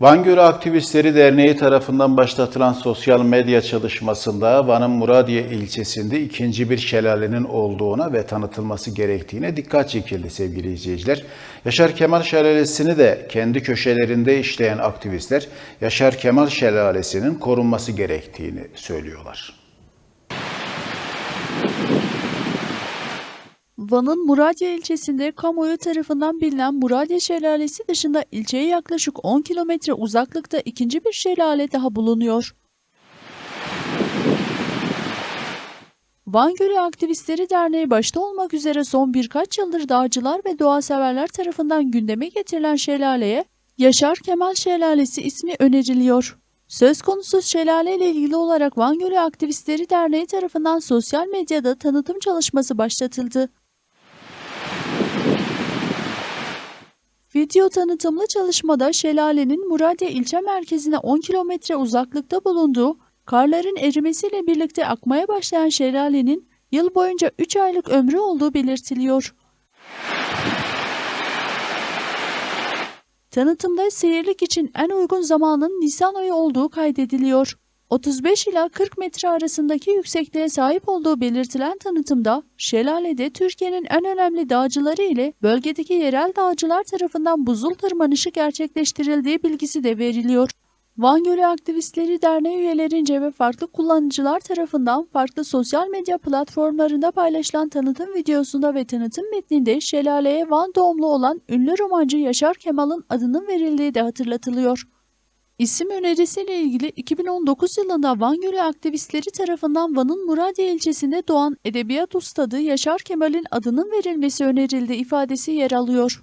Van Gölü Aktivistleri Derneği tarafından başlatılan sosyal medya çalışmasında Van'ın Muradiye ilçesinde ikinci bir şelalenin olduğuna ve tanıtılması gerektiğine dikkat çekildi sevgili izleyiciler. Yaşar Kemal Şelalesi'ni de kendi köşelerinde işleyen aktivistler Yaşar Kemal Şelalesi'nin korunması gerektiğini söylüyorlar. Van'ın Muradye ilçesinde kamuoyu tarafından bilinen Muradye Şelalesi dışında ilçeye yaklaşık 10 kilometre uzaklıkta ikinci bir şelale daha bulunuyor. Van Gölü Aktivistleri Derneği başta olmak üzere son birkaç yıldır dağcılar ve doğa severler tarafından gündeme getirilen şelaleye Yaşar Kemal Şelalesi ismi öneriliyor. Söz konusu şelale ile ilgili olarak Van Gölü Aktivistleri Derneği tarafından sosyal medyada tanıtım çalışması başlatıldı. Video tanıtımlı çalışmada şelalenin Muradiye ilçe merkezine 10 kilometre uzaklıkta bulunduğu, karların erimesiyle birlikte akmaya başlayan şelalenin yıl boyunca 3 aylık ömrü olduğu belirtiliyor. Tanıtımda seyirlik için en uygun zamanın Nisan ayı olduğu kaydediliyor. 35 ila 40 metre arasındaki yüksekliğe sahip olduğu belirtilen tanıtımda, şelalede Türkiye'nin en önemli dağcıları ile bölgedeki yerel dağcılar tarafından buzul tırmanışı gerçekleştirildiği bilgisi de veriliyor. Van Gölü Aktivistleri Derneği üyelerince ve farklı kullanıcılar tarafından farklı sosyal medya platformlarında paylaşılan tanıtım videosunda ve tanıtım metninde şelaleye Van doğumlu olan ünlü romancı Yaşar Kemal'ın adının verildiği de hatırlatılıyor. İsim önerisiyle ilgili 2019 yılında Van Gölü aktivistleri tarafından Van'ın Muradiye ilçesinde doğan edebiyat ustadı Yaşar Kemal'in adının verilmesi önerildi ifadesi yer alıyor.